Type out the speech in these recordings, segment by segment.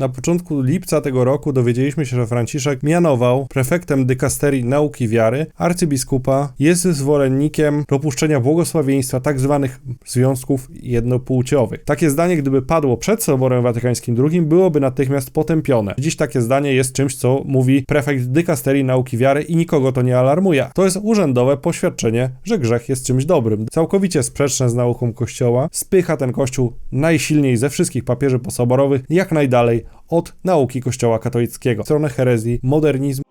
Na początku lipca tego roku dowiedzieliśmy się, że Franciszek mianował prefektem dykasterii nauki wiary arcybiskupa, jest zwolennikiem dopuszczenia błogosławieństwa tzw. Tak związków jednopłciowych. Takie zdanie, gdyby padło przed Soborem Watykańskim II, byłoby natychmiast potępione. Dziś takie zdanie jest czymś, co mówi prefekt dykasterii nauki wiary i nikogo to nie alarmuje. To jest urzędowe poświadczenie, że grzech jest czymś dobrym. Całkowicie sprzeczne z nauką Kościoła, spycha ten Kościół najsilniej ze wszystkich papieży posoborowych jak najdalej od nauki Kościoła katolickiego, w stronę herezji, modernizmu.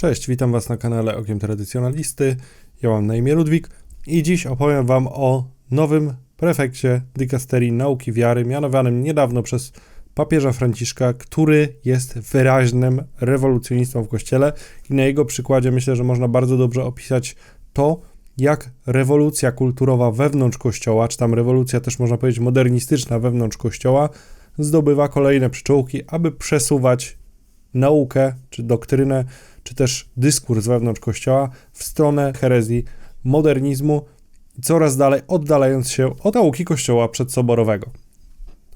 Cześć, witam Was na kanale Okiem Tradycjonalisty. Ja mam na imię Ludwik i dziś opowiem Wam o nowym prefekcie dykasterii nauki wiary, mianowanym niedawno przez papieża Franciszka, który jest wyraźnym rewolucjonistą w kościele i na jego przykładzie myślę, że można bardzo dobrze opisać to, jak rewolucja kulturowa wewnątrz kościoła, czy tam rewolucja też można powiedzieć modernistyczna wewnątrz kościoła, zdobywa kolejne przyczółki, aby przesuwać naukę, czy doktrynę, czy też dyskurs wewnątrz kościoła w stronę herezji, modernizmu, coraz dalej oddalając się od nauki kościoła przedsoborowego.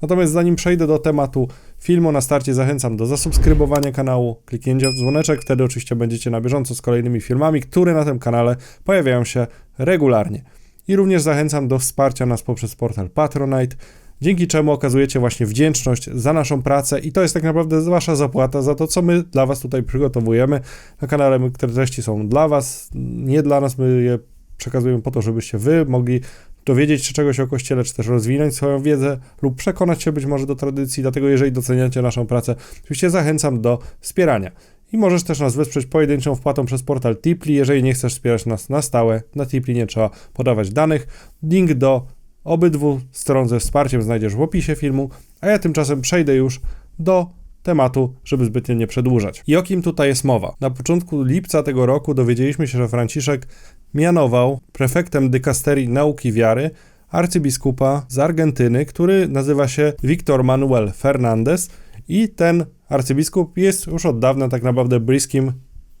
Natomiast zanim przejdę do tematu filmu, na starcie zachęcam do zasubskrybowania kanału, kliknięcia w dzwoneczek, wtedy oczywiście będziecie na bieżąco z kolejnymi filmami, które na tym kanale pojawiają się regularnie. I również zachęcam do wsparcia nas poprzez portal Patronite, dzięki czemu okazujecie właśnie wdzięczność za naszą pracę i to jest tak naprawdę wasza zapłata za to, co my dla was tutaj przygotowujemy. Na kanale które treści są dla was, nie dla nas, my je przekazujemy po to, żebyście wy mogli dowiedzieć się czegoś o Kościele, czy też rozwinąć swoją wiedzę lub przekonać się być może do tradycji. Dlatego, jeżeli doceniacie naszą pracę, oczywiście zachęcam do wspierania. I możesz też nas wesprzeć pojedynczą wpłatą przez portal Tipli. Jeżeli nie chcesz wspierać nas na stałe, na Tipli nie trzeba podawać danych. Link do obydwu stron ze wsparciem znajdziesz w opisie filmu, a ja tymczasem przejdę już do tematu, żeby zbytnio nie przedłużać. I o kim tutaj jest mowa? Na początku lipca tego roku dowiedzieliśmy się, że Franciszek mianował prefektem dykasterii nauki wiary arcybiskupa z Argentyny, który nazywa się Victor Manuel Fernandez i ten arcybiskup jest już od dawna tak naprawdę bliskim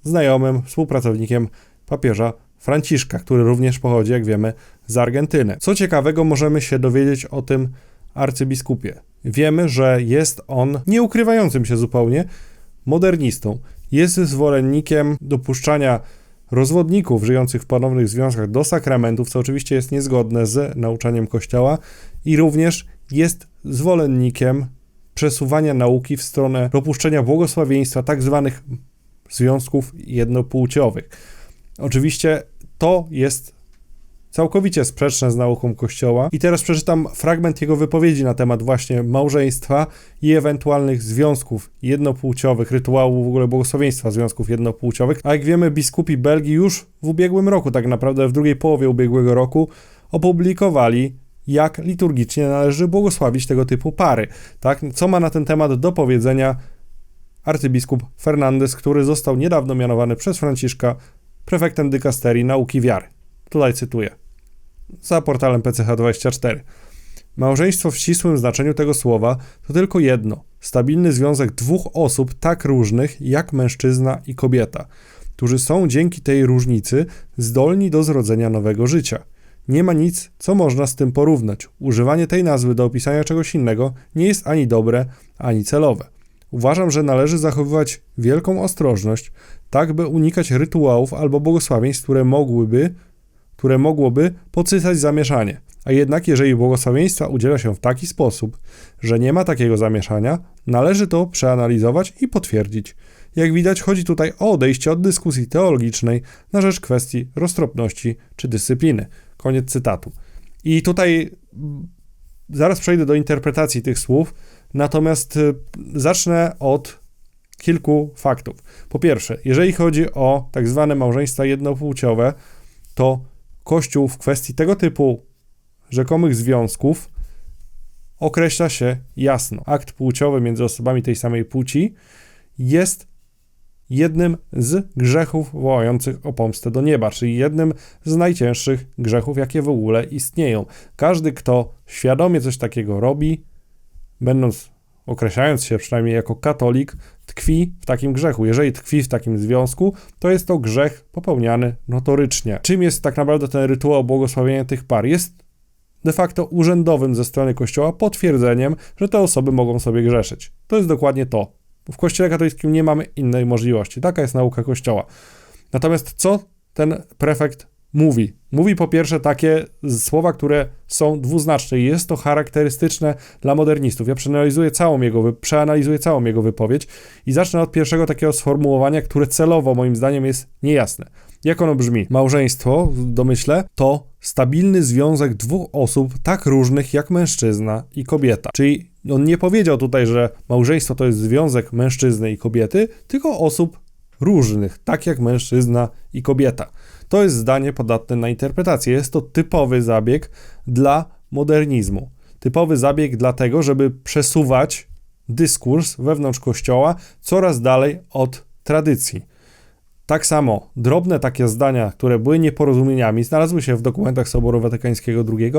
znajomym, współpracownikiem papieża Franciszka, który również pochodzi, jak wiemy, z Argentyny. Co ciekawego możemy się dowiedzieć o tym arcybiskupie? Wiemy, że jest on, nie ukrywającym się zupełnie, modernistą. Jest zwolennikiem dopuszczania rozwodników żyjących w ponownych związkach do sakramentów, co oczywiście jest niezgodne z nauczaniem Kościoła, i również jest zwolennikiem przesuwania nauki w stronę dopuszczenia błogosławieństwa tak zwanych związków jednopłciowych. Oczywiście to jest całkowicie sprzeczne z nauką Kościoła. I teraz przeczytam fragment jego wypowiedzi na temat właśnie małżeństwa i ewentualnych związków jednopłciowych, rytuału w ogóle błogosławieństwa związków jednopłciowych. A jak wiemy, biskupi Belgii już w ubiegłym roku, tak naprawdę w drugiej połowie ubiegłego roku, opublikowali jak liturgicznie należy błogosławić tego typu pary. Tak? Co ma na ten temat do powiedzenia arcybiskup Fernandez, który został niedawno mianowany przez Franciszka prefektem dykasterii nauki wiary. Tutaj cytuję za portalem PCH24. Małżeństwo w ścisłym znaczeniu tego słowa to tylko jedno stabilny związek dwóch osób tak różnych jak mężczyzna i kobieta, którzy są dzięki tej różnicy zdolni do zrodzenia nowego życia. Nie ma nic, co można z tym porównać. Używanie tej nazwy do opisania czegoś innego nie jest ani dobre, ani celowe. Uważam, że należy zachowywać wielką ostrożność, tak by unikać rytuałów albo błogosławieństw, które mogłyby które mogłoby podsycać zamieszanie. A jednak, jeżeli błogosławieństwa udziela się w taki sposób, że nie ma takiego zamieszania, należy to przeanalizować i potwierdzić. Jak widać, chodzi tutaj o odejście od dyskusji teologicznej na rzecz kwestii roztropności czy dyscypliny. Koniec cytatu. I tutaj mm, zaraz przejdę do interpretacji tych słów, natomiast y, zacznę od kilku faktów. Po pierwsze, jeżeli chodzi o tak zwane małżeństwa jednopłciowe, to Kościół w kwestii tego typu rzekomych związków określa się jasno. Akt płciowy między osobami tej samej płci jest jednym z grzechów wołających o pomstę do nieba, czyli jednym z najcięższych grzechów, jakie w ogóle istnieją. Każdy, kto świadomie coś takiego robi, będąc określając się przynajmniej jako katolik, tkwi w takim grzechu. Jeżeli tkwi w takim związku, to jest to grzech popełniany notorycznie. Czym jest tak naprawdę ten rytuał błogosławienia tych par? Jest de facto urzędowym ze strony Kościoła potwierdzeniem, że te osoby mogą sobie grzeszyć. To jest dokładnie to. W Kościele katolickim nie mamy innej możliwości. Taka jest nauka Kościoła. Natomiast co ten prefekt mówi? Mówi po pierwsze takie słowa, które są dwuznaczne i jest to charakterystyczne dla modernistów. Ja przeanalizuję całą jego, przeanalizuję całą jego wypowiedź i zacznę od pierwszego takiego sformułowania, które celowo moim zdaniem jest niejasne. Jak ono brzmi? Małżeństwo, domyślę, to stabilny związek dwóch osób tak różnych jak mężczyzna i kobieta. Czyli on nie powiedział tutaj, że małżeństwo to jest związek mężczyzny i kobiety, tylko osób różnych, tak jak mężczyzna i kobieta. To jest zdanie podatne na interpretację. Jest to typowy zabieg dla modernizmu. Typowy zabieg dlatego, żeby przesuwać dyskurs wewnątrz kościoła coraz dalej od tradycji. Tak samo drobne takie zdania, które były nieporozumieniami, znalazły się w dokumentach Soboru Watykańskiego II.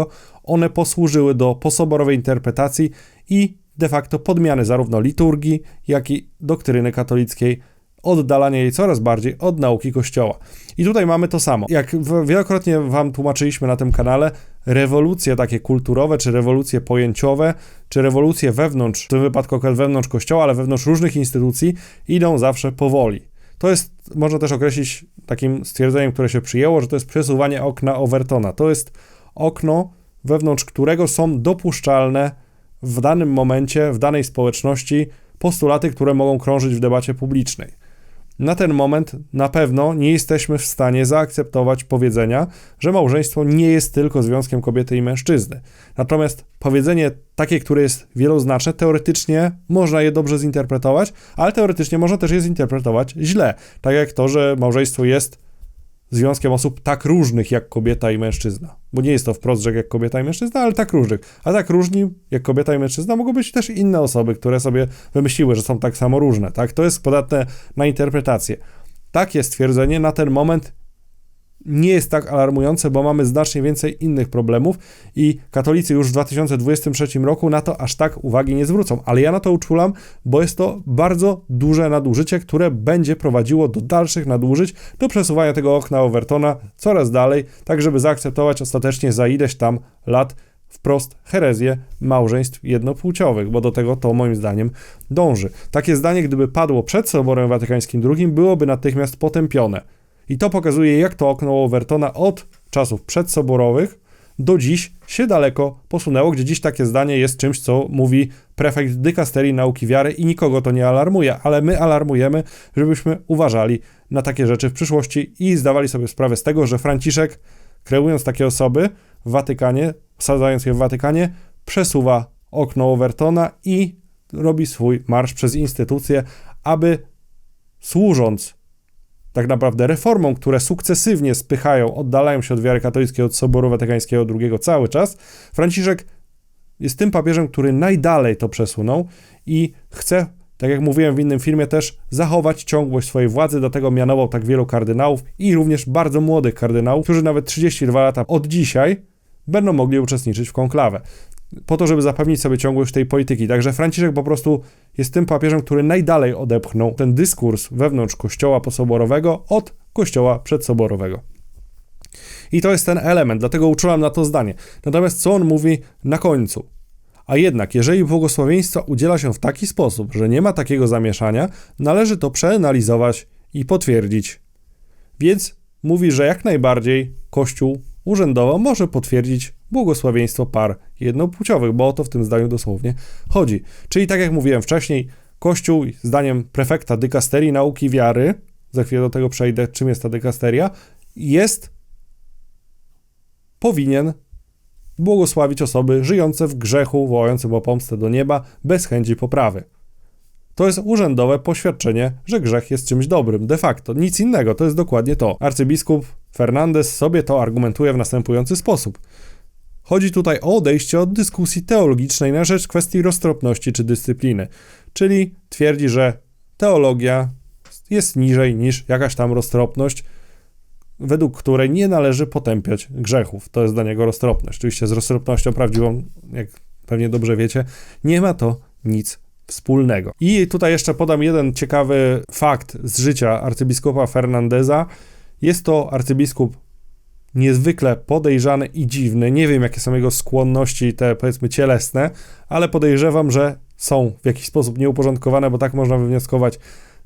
One posłużyły do posoborowej interpretacji i de facto podmiany zarówno liturgii, jak i doktryny katolickiej, oddalania jej coraz bardziej od nauki Kościoła. I tutaj mamy to samo. Jak wielokrotnie Wam tłumaczyliśmy na tym kanale, rewolucje takie kulturowe, czy rewolucje pojęciowe, czy rewolucje wewnątrz, w tym wypadku wewnątrz Kościoła, ale wewnątrz różnych instytucji, idą zawsze powoli. To jest, można też określić takim stwierdzeniem, które się przyjęło, że to jest przesuwanie okna Overtona. To jest okno, wewnątrz którego są dopuszczalne w danym momencie, w danej społeczności postulaty, które mogą krążyć w debacie publicznej. Na ten moment na pewno nie jesteśmy w stanie zaakceptować powiedzenia, że małżeństwo nie jest tylko związkiem kobiety i mężczyzny. Natomiast powiedzenie takie, które jest wieloznaczne, teoretycznie można je dobrze zinterpretować, ale teoretycznie można też je zinterpretować źle. Tak jak to, że małżeństwo jest związkiem osób tak różnych jak kobieta i mężczyzna. Bo nie jest to wprost, że jak kobieta i mężczyzna, ale tak różnych. A tak różni jak kobieta i mężczyzna mogą być też inne osoby, które sobie wymyśliły, że są tak samo różne. Tak? To jest podatne na interpretację. Takie stwierdzenie na ten moment nie jest tak alarmujące, bo mamy znacznie więcej innych problemów i katolicy już w 2023 roku na to aż tak uwagi nie zwrócą. Ale ja na to uczulam, bo jest to bardzo duże nadużycie, które będzie prowadziło do dalszych nadużyć, do przesuwania tego okna Overtona coraz dalej, tak żeby zaakceptować ostatecznie za ileś tam lat wprost herezję małżeństw jednopłciowych, bo do tego to moim zdaniem dąży. Takie zdanie, gdyby padło przed Soborem Watykańskim II, byłoby natychmiast potępione. I to pokazuje, jak to okno Overtona od czasów przedsoborowych do dziś się daleko posunęło, gdzie dziś takie zdanie jest czymś, co mówi prefekt dykasterii nauki wiary i nikogo to nie alarmuje, ale my alarmujemy, żebyśmy uważali na takie rzeczy w przyszłości i zdawali sobie sprawę z tego, że Franciszek, kreując takie osoby w Watykanie, wsadzając je w Watykanie, przesuwa okno Overtona i robi swój marsz przez instytucje, aby służąc tak naprawdę reformom, które sukcesywnie spychają, oddalają się od wiary katolickiej, od Soboru Watykańskiego II cały czas, Franciszek jest tym papieżem, który najdalej to przesunął i chce, tak jak mówiłem w innym filmie, też zachować ciągłość swojej władzy. Do tego mianował tak wielu kardynałów i również bardzo młodych kardynałów, którzy nawet 32 lata od dzisiaj będą mogli uczestniczyć w konklawę po to, żeby zapewnić sobie ciągłość tej polityki. Także Franciszek po prostu jest tym papieżem, który najdalej odepchnął ten dyskurs wewnątrz kościoła posoborowego od kościoła przedsoborowego. I to jest ten element, dlatego uczułem na to zdanie. Natomiast co on mówi na końcu? A jednak, jeżeli błogosławieństwa udziela się w taki sposób, że nie ma takiego zamieszania, należy to przeanalizować i potwierdzić. Więc mówi, że jak najbardziej Kościół urzędowo może potwierdzić błogosławieństwo par jednopłciowych, bo o to w tym zdaniu dosłownie chodzi. Czyli tak jak mówiłem wcześniej, Kościół, zdaniem prefekta dykasterii nauki wiary, za chwilę do tego przejdę, czym jest ta dykasteria, jest, powinien błogosławić osoby żyjące w grzechu, wołające o pomstę do nieba, bez chęci poprawy. To jest urzędowe poświadczenie, że grzech jest czymś dobrym, de facto. Nic innego, to jest dokładnie to. Arcybiskup Fernandez sobie to argumentuje w następujący sposób. Chodzi tutaj o odejście od dyskusji teologicznej na rzecz kwestii roztropności czy dyscypliny, czyli twierdzi, że teologia jest niżej niż jakaś tam roztropność, według której nie należy potępiać grzechów. To jest dla niego roztropność. Oczywiście z roztropnością prawdziwą, jak pewnie dobrze wiecie, nie ma to nic wspólnego. I tutaj jeszcze podam jeden ciekawy fakt z życia arcybiskupa Fernandeza. Jest to arcybiskup niezwykle podejrzany i dziwny. Nie wiem, jakie są jego skłonności, te powiedzmy cielesne, ale podejrzewam, że są w jakiś sposób nieuporządkowane, bo tak można wywnioskować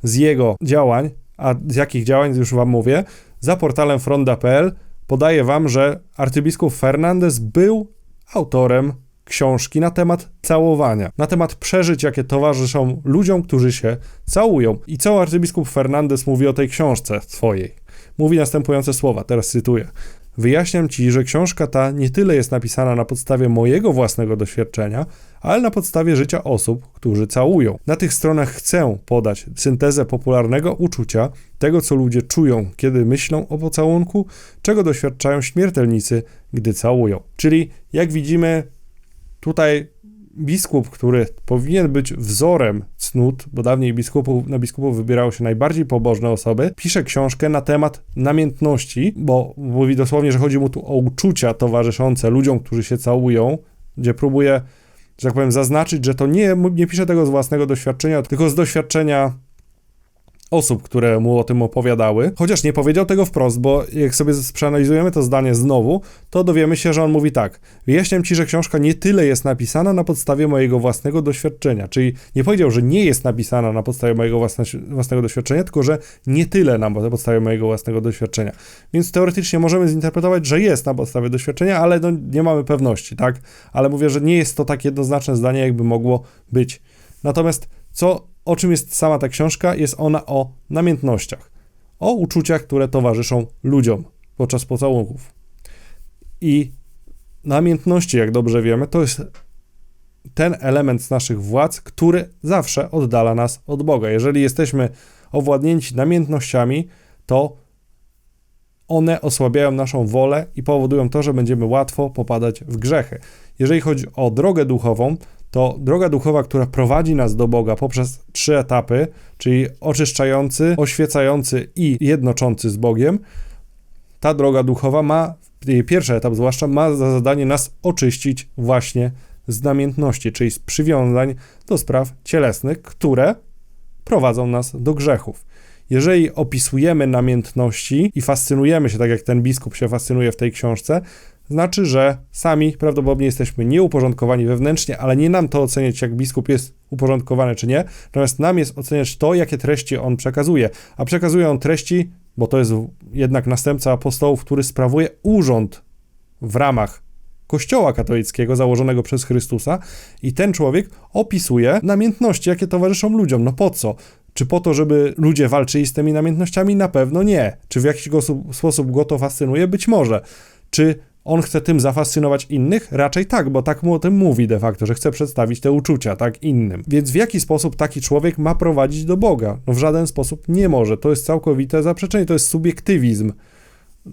z jego działań, a z jakich działań już wam mówię. Za portalem fronda.pl podaję wam, że arcybiskup Fernandez był autorem książki na temat całowania, na temat przeżyć, jakie towarzyszą ludziom, którzy się całują. I co arcybiskup Fernandez mówi o tej książce swojej? Mówi następujące słowa, teraz cytuję. Wyjaśniam ci, że książka ta nie tyle jest napisana na podstawie mojego własnego doświadczenia, ale na podstawie życia osób, którzy całują. Na tych stronach chcę podać syntezę popularnego uczucia, tego co ludzie czują, kiedy myślą o pocałunku, czego doświadczają śmiertelnicy, gdy całują. Czyli jak widzimy, tutaj biskup, który powinien być wzorem cnót, bo dawniej biskupów, na biskupów wybierało się najbardziej pobożne osoby, pisze książkę na temat namiętności, bo mówi dosłownie, że chodzi mu tu o uczucia towarzyszące ludziom, którzy się całują, gdzie próbuje, że tak powiem, zaznaczyć, że to nie, nie pisze tego z własnego doświadczenia, tylko z doświadczenia osób, które mu o tym opowiadały, chociaż nie powiedział tego wprost, bo jak sobie przeanalizujemy to zdanie znowu, to dowiemy się, że on mówi tak: Wyjaśniam ci, że książka nie tyle jest napisana na podstawie mojego własnego doświadczenia, czyli nie powiedział, że nie jest napisana na podstawie mojego własne, własnego doświadczenia, tylko że nie tyle na podstawie mojego własnego doświadczenia. Więc teoretycznie możemy zinterpretować, że jest na podstawie doświadczenia, ale no, nie mamy pewności, tak? Ale mówię, że nie jest to tak jednoznaczne zdanie, jakby mogło być. Natomiast co o czym jest sama ta książka? Jest ona o namiętnościach, o uczuciach, które towarzyszą ludziom podczas pocałunków. I namiętności, jak dobrze wiemy, to jest ten element z naszych władz, który zawsze oddala nas od Boga. Jeżeli jesteśmy owładnięci namiętnościami, to one osłabiają naszą wolę i powodują to, że będziemy łatwo popadać w grzechy. Jeżeli chodzi o drogę duchową, to droga duchowa, która prowadzi nas do Boga poprzez trzy etapy, czyli oczyszczający, oświecający i jednoczący z Bogiem, ta droga duchowa ma, pierwszy etap zwłaszcza, ma za zadanie nas oczyścić właśnie z namiętności, czyli z przywiązań do spraw cielesnych, które prowadzą nas do grzechów. Jeżeli opisujemy namiętności i fascynujemy się tak, jak ten biskup się fascynuje w tej książce, znaczy, że sami prawdopodobnie jesteśmy nieuporządkowani wewnętrznie, ale nie nam to oceniać, jak biskup jest uporządkowany czy nie, natomiast nam jest oceniać to, jakie treści on przekazuje. A przekazuje on treści, bo to jest jednak następca apostołów, który sprawuje urząd w ramach Kościoła katolickiego założonego przez Chrystusa i ten człowiek opisuje namiętności, jakie towarzyszą ludziom. No po co? Czy po to, żeby ludzie walczyli z tymi namiętnościami? Na pewno nie. Czy w jakiś sposób go to fascynuje? Być może. Czy on chce tym zafascynować innych? Raczej tak, bo tak mu o tym mówi de facto, że chce przedstawić te uczucia, tak, innym. Więc w jaki sposób taki człowiek ma prowadzić do Boga? No w żaden sposób nie może. To jest całkowite zaprzeczenie, to jest subiektywizm.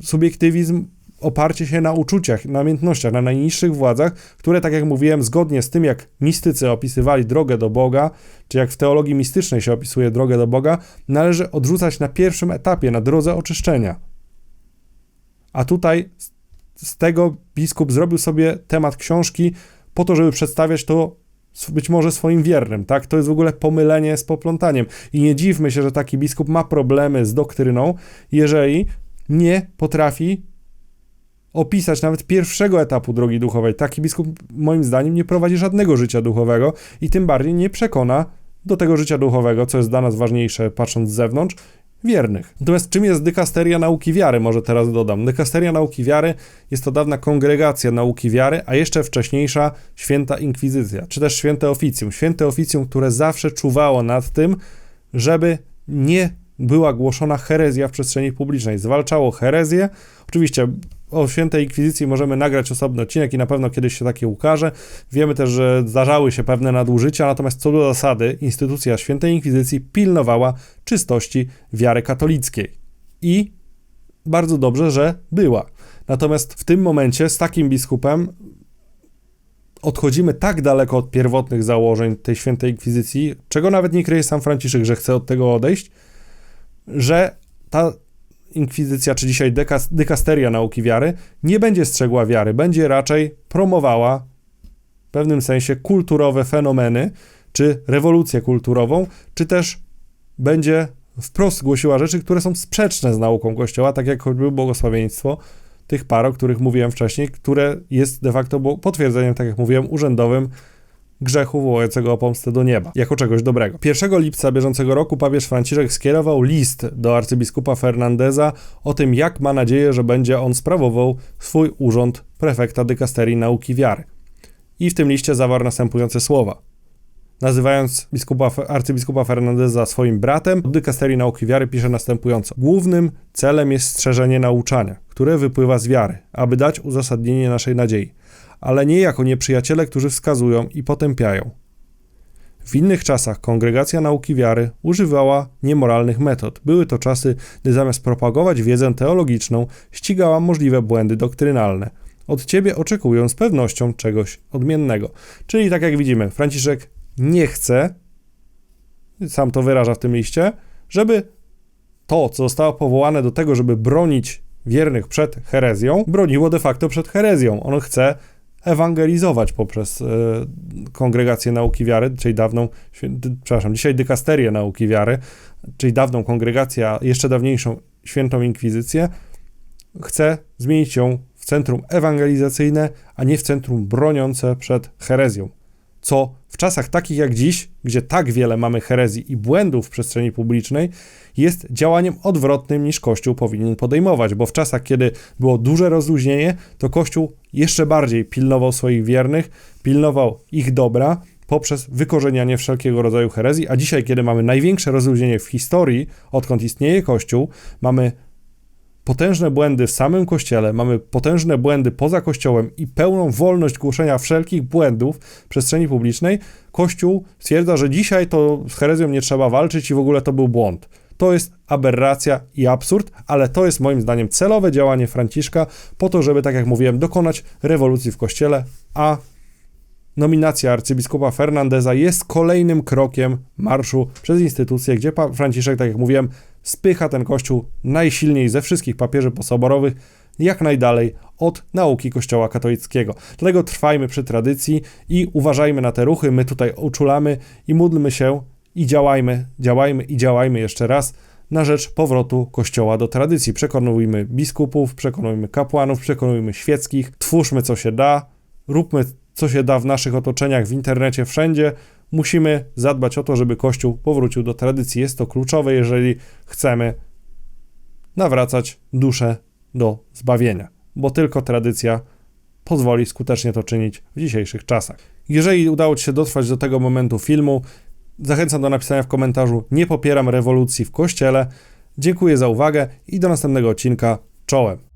Subiektywizm oparcie się na uczuciach, na namiętnościach, na najniższych władzach, które, tak jak mówiłem, zgodnie z tym, jak mistycy opisywali drogę do Boga, czy jak w teologii mistycznej się opisuje drogę do Boga, należy odrzucać na pierwszym etapie, na drodze oczyszczenia. A tutaj z tego biskup zrobił sobie temat książki po to, żeby przedstawiać to być może swoim wiernym, tak? To jest w ogóle pomylenie z poplątaniem. I nie dziwmy się, że taki biskup ma problemy z doktryną, jeżeli nie potrafi opisać nawet pierwszego etapu drogi duchowej. Taki biskup, moim zdaniem, nie prowadzi żadnego życia duchowego i tym bardziej nie przekona do tego życia duchowego, co jest dla nas ważniejsze, patrząc z zewnątrz, wiernych. Natomiast czym jest dykasteria nauki wiary, może teraz dodam. Dykasteria nauki wiary jest to dawna kongregacja nauki wiary, a jeszcze wcześniejsza święta inkwizycja, czy też święte oficjum. Święte oficjum, które zawsze czuwało nad tym, żeby nie była głoszona herezja w przestrzeni publicznej. Zwalczało herezję. Oczywiście o świętej inkwizycji możemy nagrać osobny odcinek i na pewno kiedyś się takie ukaże. Wiemy też, że zdarzały się pewne nadużycia, natomiast co do zasady instytucja świętej inkwizycji pilnowała czystości wiary katolickiej. I bardzo dobrze, że była. Natomiast w tym momencie z takim biskupem odchodzimy tak daleko od pierwotnych założeń tej świętej inkwizycji, czego nawet nie kryje sam Franciszek, że chce od tego odejść, że ta inkwizycja, czy dzisiaj dekas, dykasteria nauki wiary, nie będzie strzegła wiary, będzie raczej promowała w pewnym sensie kulturowe fenomeny, czy rewolucję kulturową, czy też będzie wprost głosiła rzeczy, które są sprzeczne z nauką Kościoła, tak jak choćby błogosławieństwo tych par, o których mówiłem wcześniej, które jest de facto potwierdzeniem, tak jak mówiłem, urzędowym grzechu wołającego o pomstę do nieba, jako czegoś dobrego. 1 lipca bieżącego roku papież Franciszek skierował list do arcybiskupa Fernandeza o tym, jak ma nadzieję, że będzie on sprawował swój urząd prefekta dykasterii nauki wiary. I w tym liście zawarł następujące słowa. Nazywając biskupa, arcybiskupa Fernandeza swoim bratem, dykasterii nauki wiary pisze następująco. Głównym celem jest strzeżenie nauczania, które wypływa z wiary, aby dać uzasadnienie naszej nadziei ale nie jako nieprzyjaciele, którzy wskazują i potępiają. W innych czasach kongregacja nauki wiary używała niemoralnych metod. Były to czasy, gdy zamiast propagować wiedzę teologiczną, ścigała możliwe błędy doktrynalne. Od ciebie oczekują z pewnością czegoś odmiennego. Czyli tak jak widzimy, Franciszek nie chce, sam to wyraża w tym liście, żeby to, co zostało powołane do tego, żeby bronić wiernych przed herezją, broniło de facto przed herezją. On chce ewangelizować poprzez y, kongregację nauki wiary, czyli dawną, przepraszam, dzisiaj dykasterię nauki wiary, czyli dawną kongregację, jeszcze dawniejszą świętą inkwizycję, chce zmienić ją w centrum ewangelizacyjne, a nie w centrum broniące przed herezją. Co w czasach takich jak dziś, gdzie tak wiele mamy herezji i błędów w przestrzeni publicznej, jest działaniem odwrotnym niż Kościół powinien podejmować, bo w czasach, kiedy było duże rozluźnienie, to Kościół jeszcze bardziej pilnował swoich wiernych, pilnował ich dobra poprzez wykorzenianie wszelkiego rodzaju herezji, a dzisiaj, kiedy mamy największe rozluźnienie w historii, odkąd istnieje Kościół, mamy potężne błędy w samym kościele, mamy potężne błędy poza kościołem i pełną wolność głoszenia wszelkich błędów w przestrzeni publicznej, Kościół stwierdza, że dzisiaj to z herezją nie trzeba walczyć i w ogóle to był błąd. To jest aberracja i absurd, ale to jest moim zdaniem celowe działanie Franciszka po to, żeby, tak jak mówiłem, dokonać rewolucji w kościele, a nominacja arcybiskupa Fernandeza jest kolejnym krokiem marszu przez instytucje, gdzie Franciszek, tak jak mówiłem, spycha ten kościół najsilniej ze wszystkich papieży posoborowych jak najdalej od nauki Kościoła katolickiego. Dlatego trwajmy przy tradycji i uważajmy na te ruchy. My tutaj uczulamy i módlmy się i działajmy, działajmy i działajmy jeszcze raz na rzecz powrotu Kościoła do tradycji. Przekonujmy biskupów, przekonujmy kapłanów, przekonujmy świeckich, twórzmy co się da, róbmy co się da w naszych otoczeniach, w internecie, wszędzie. Musimy zadbać o to, żeby Kościół powrócił do tradycji. Jest to kluczowe, jeżeli chcemy nawracać duszę do zbawienia, bo tylko tradycja pozwoli skutecznie to czynić w dzisiejszych czasach. Jeżeli udało Ci się dotrwać do tego momentu filmu, zachęcam do napisania w komentarzu: Nie popieram rewolucji w kościele. Dziękuję za uwagę i do następnego odcinka. Czołem.